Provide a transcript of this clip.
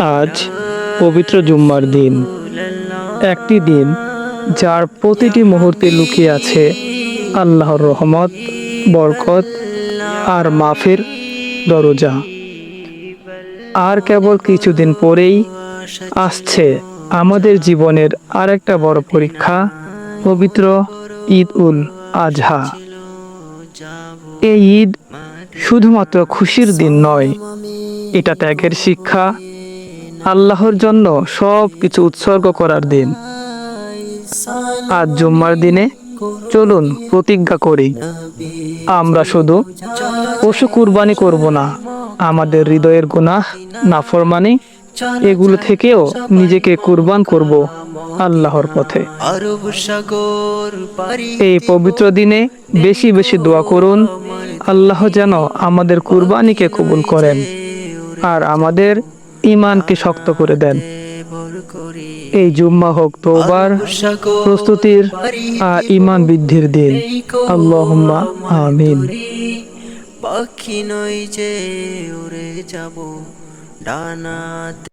আজ পবিত্র জুম্মার দিন। একটি দিন যার প্রতিটি মুহূর্তে লুকিয়ে আছে আল্লাহর রহমত, বরকত আর মাফের দরজা। আর কেবল কিছুদিন পরেই আসছে আমাদের জীবনের আরেকটা বড় পরীক্ষা, পবিত্র ঈদ উল আজহা। এই ঈদ শুধুমাত্র খুশির দিন নয়, এটা ত্যাগের শিক্ষা আল্লাহর জন্য সব কিছু উৎসর্গ করার দিন। আজ জুম্মার দিনে চলুন প্রতিজ্ঞা করি, আমরা শুধু পশু কুরবানি করব না, আমাদের হৃদয়ের গুনাহ, নাফরমানি, এগুলো থেকেও নিজেকে কুরবান করব আল্লাহর পথে। এই পবিত্র দিনে বেশি বেশি দোয়া করুন, আল্লাহ যেন আমাদের কুরবানিকে কবুল করেন, আর আমাদের ইমানকে শক্ত করে দেন। এই জুম্মা হোক তোবার প্রস্তুতির ইমান বৃদ্ধির দিন। আল্লাহুম্মা আমিন। পাখি নই যে উড়ে যাব ডানাতে